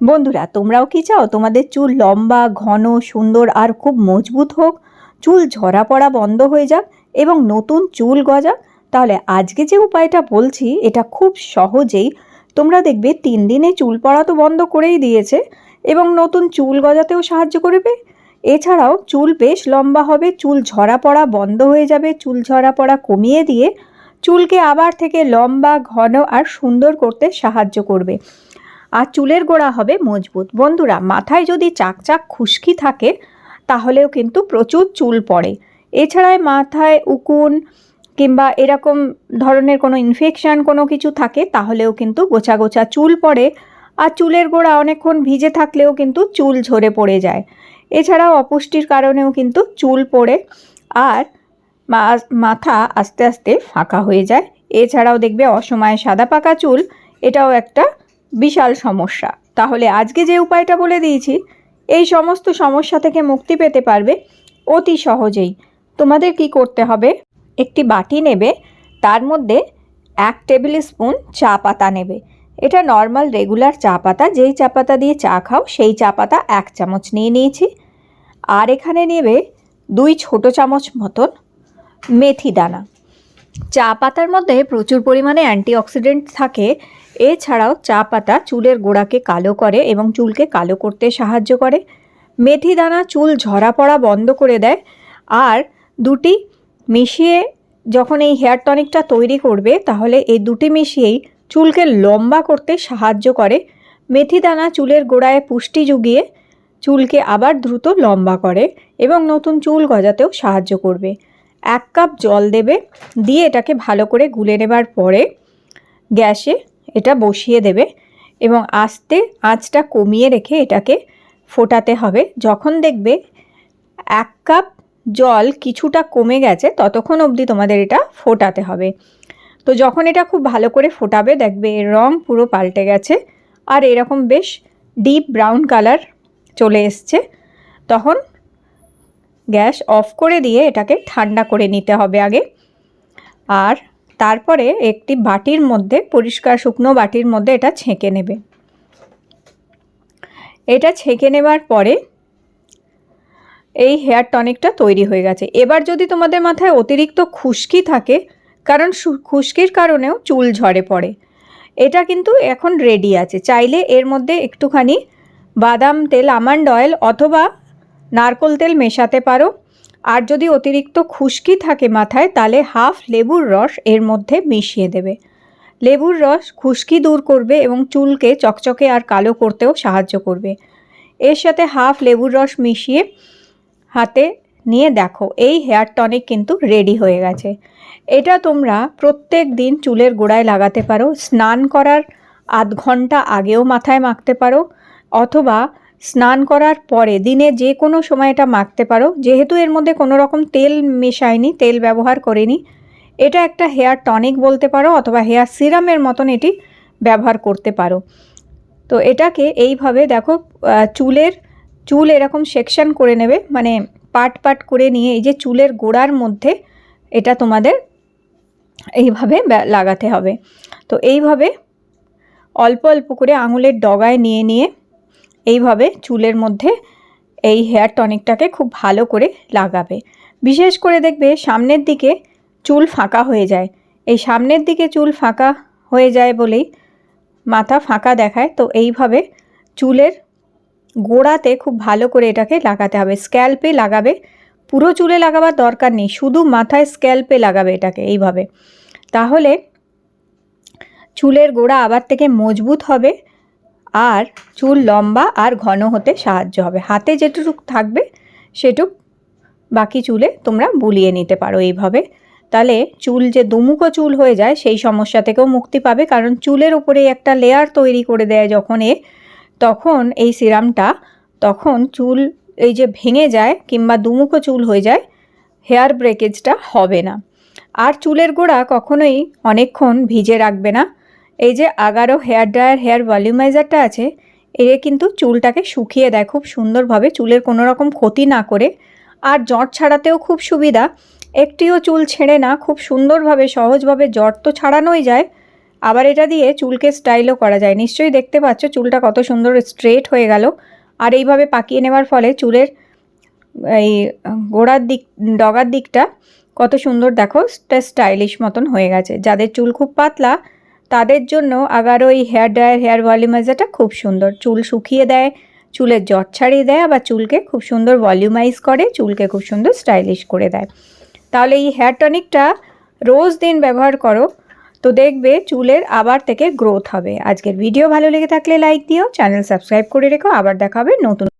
বন্ধুরা, তোমরাও কি চাও? তোমাদের চুল লম্বা, ঘন, সুন্দর আর খুব মজবুত হোক। চুল ঝরা পড়া বন্ধ হয়ে যাক এবং নতুন চুল গজাক। তাহলে আজকে যে উপায়টা বলছি, এটা খুব সহজেই তোমরা দেখবে তিন দিনে চুল পড়া তো বন্ধ করেই দিয়েছে এবং নতুন চুল গজাতেও সাহায্য করবে। এছাড়াও চুল বেশ লম্বা হবে, চুল ঝরা পড়া বন্ধ হয়ে যাবে, চুল ঝরা পড়া কমিয়ে দিয়ে চুলকে আবার থেকে লম্বা, ঘন আর সুন্দর করতে সাহায্য করবে। আর চুলের গোড়া হবে মজবুত। বন্ধুরা, মাথায় যদি চাকচাক খুশকি থাকে, তাহলেও কিন্তু প্রচুর চুল পড়ে। এছাড়ায় মাথায় উকুন কিংবা এরকম ধরনের কোনো ইনফেকশান কোনো কিছু থাকে, তাহলেও কিন্তু গোছা গোছা চুল পড়ে। আর চুলের গোড়া অনেকক্ষণ ভিজে থাকলেও কিন্তু চুল ঝরে পড়ে যায়। এছাড়াও অপুষ্টির কারণেও কিন্তু চুল পড়ে। আর মাথা আস্তে আস্তে ফাঁকা হয়ে যায়। এছাড়াও দেখবে অসময়ে সাদা পাকা চুল, এটাও একটা বিশাল সমস্যা। তাহলে আজকে যে উপায়টা বলে দিয়েছি, এই সমস্ত সমস্যা থেকে মুক্তি পেতে পারবে অতি সহজেই। তোমাদের কি করতে হবে? একটি বাটি নেবে, তার মধ্যে এক টেবিল স্পুন চা পাতা নেবে। এটা নর্মাল, রেগুলার চা পাতা, যেই চা পাতা দিয়ে চা খাও, সেই চা পাতা এক চামচ নিয়ে নিয়েছি। আর এখানে নেবে দুই ছোট চামচ মতন মেথি দানা। চা পাতার মধ্যে প্রচুর পরিমাণে অ্যান্টিঅক্সিডেন্ট থাকে এছাড়াও চা পাতা চুলের গোড়াকে কালো করে এবং চুলকে কালো করতে সাহায্য করে। মেথি দানা চুল ঝরা পড়া বন্ধ করে দেয়। আর দুটি মিশিয়ে যখন এই হেয়ার টনিকটা তৈরি করবে, তাহলে এই দুটি মিশিয়েই চুলকে লম্বা করতে সাহায্য করে। মেথি দানা চুলের গোড়ায় পুষ্টি জুগিয়ে চুলকে আবার দ্রুত লম্বা করে এবং নতুন চুল গজাতেও সাহায্য করবে। এক কাপ জল দেবে, দিয়ে এটাকে ভালো করে গুলে নেবার পরে গ্যাসে এটা বসিয়ে দেবে এবং আস্তে আঁচটা কমিয়ে রেখে এটাকে ফোটাতে হবে। যখন দেখবে এক কাপ জল কিছুটা কমে গেছে, ততক্ষণ অবধি তোমাদের এটা ফোটাতে হবে। তো যখন এটা খুব ভালো করে ফোটাবে, দেখবে এর রং পুরো পাল্টে গেছে আর এরকম বেশ ডিপ ব্রাউন কালার চলে এসছে। তখন গ্যাস অফ করে দিয়ে এটাকে ঠান্ডা করে নিতে হবে আগে। আর তারপরে একটি বাটির মধ্যে, পরিষ্কার শুকনো বাটির মধ্যে এটা ছেঁকে নেবে। এটা ছেঁকে নেবার পরে এই হেয়ার টনিকটা তৈরি হয়ে গেছে। এবার যদি তোমাদের মাথায় অতিরিক্ত খুশকি থাকে, কারণ খুশকির কারণেও চুল ঝরে পড়ে। এটা কিন্তু এখন রেডি আছে। চাইলে এর মধ্যে একটুখানি বাদাম তেল, আমন্ড অয়েল অথবা নারকোল তেল মেশাতে পারো। আর যদি অতিরিক্ত খুশকি থাকে মাথায়, তাহলে হাফ লেবুর রস এর মধ্যে মিশিয়ে দেবে। লেবুর রস খুশকি দূর করবে এবং চুলকে চকচকে আর কালো করতেও সাহায্য করবে। এর সাথে হাফ লেবুর রস মিশিয়ে হাতে নিয়ে দেখো, এই হেয়ার টনিক কিন্তু রেডি হয়ে গেছে। এটা তোমরা প্রত্যেক দিন চুলের গোড়ায় লাগাতে পারো, স্নান করার আধ ঘণ্টা আগেও মাথায় মাখতে পারো, অথবা স্নান করার পরে দিনে যে কোনো সময় এটা মাখতে পারো। যেহেতু এর মধ্যে কোনো রকম তেল মেশায়নি, তেল ব্যবহার করেনি, এটা একটা হেয়ার টনিক বলতে পারো অথবা হেয়ার সিরামের মতন এটি ব্যবহার করতে পারো। তো এটাকে এইভাবে দেখো চুলের, চুল এরকম সেকশন করে নেবে মানে পাট পাট করে নিয়ে এই যে চুলের গোড়ার মধ্যে এটা তোমাদের এইভাবে লাগাতে হবে। তো এইভাবে অল্প অল্প করে আঙুলের ডগায় নিয়ে নিয়ে এইভাবে চুলের মধ্যে এই হেয়ার টনিকটাকে খুব ভালো করে লাগাবে। বিশেষ করে দেখবে সামনের দিকে চুল ফাঁকা হয়ে যায়। এই সামনের দিকে চুল ফাঁকা হয়ে যায় বলেই মাথা ফাঁকা দেখায়। তো এইভাবে চুলের গোড়াতে খুব ভালো করে এটাকে লাগাতে হবে। স্ক্যাল্পে লাগাবে। পুরো চুলে লাগাবার দরকার নেই। শুধু মাথায় স্ক্যাল্পে লাগাবে এটাকে এইভাবে। তাহলে চুলের গোড়া আবার থেকে মজবুত হবে। আর চুল লম্বা আর ঘন হতে সাহায্য হবে। হাতে যেটুকু থাকবে, সেটুক বাকি চুলে তোমরা বুলিয়ে নিতে পারো এইভাবে। তাহলে চুল যে দুমুখো চুল হয়ে যায়, সেই সমস্যা থেকেও মুক্তি পাবে। কারণ চুলের উপরে একটা লেয়ার তৈরি করে দেয় যখন এ, তখন এই সিরামটা, তখন চুল এই যে ভেঙে যায় কিংবা দুমুখো চুল হয়ে যায় হেয়ার ব্রেকেজটা হবে না। আর চুলের গোড়া কখনোই অনেকক্ষণ ভিজে রাখবে না। এই যে আগারো হেয়ার ড্রায়ার, হেয়ার ভলিউমাইজারটা আছে এর কিন্তু চুলটাকে শুকিয়ে দেয় খুব সুন্দরভাবে, চুলের কোনো রকম ক্ষতি না করে। আর জট ছাড়াতেও খুব সুবিধা, একটিও চুল ছেড়ে না, খুব সুন্দরভাবে, সহজভাবে জট তো ছাড়ানোই যায়, আবার এটা দিয়ে চুলকে স্টাইলও করা যায়। নিশ্চয়ই দেখতে পাচ্ছ চুলটা কত সুন্দর স্ট্রেট হয়ে গেল। আর এইভাবে পাকিয়ে নেওয়ার ফলে চুলের এই গোড়ার দিক, ডগার দিকটা কত সুন্দর দেখো স্টাইলিশ মতন হয়ে গেছে। যাদের চুল খুব পাতলা তাদের জন্য আগার ওই হেয়ার ড্রায়ার হেয়ার ভলিউমাইজারটা খুব সুন্দর। চুল শুকিয়ে দেয়, চুলের জট ছাড়িয়ে দেয়, আবার চুলকে খুব সুন্দর ভলিউমাইজ করে, চুলকে খুব সুন্দর স্টাইলিশ করে দেয়। তাহলে এই হেয়ার টনিকটা রোজ দিন ব্যবহার করো, তো দেখবে চুলের আবার থেকে গ্রোথ হবে। আজকের ভিডিও ভালো লেগে থাকলে লাইক দিও চ্যানেল সাবস্ক্রাইব করে রেখো, আবার দেখা হবে নতুন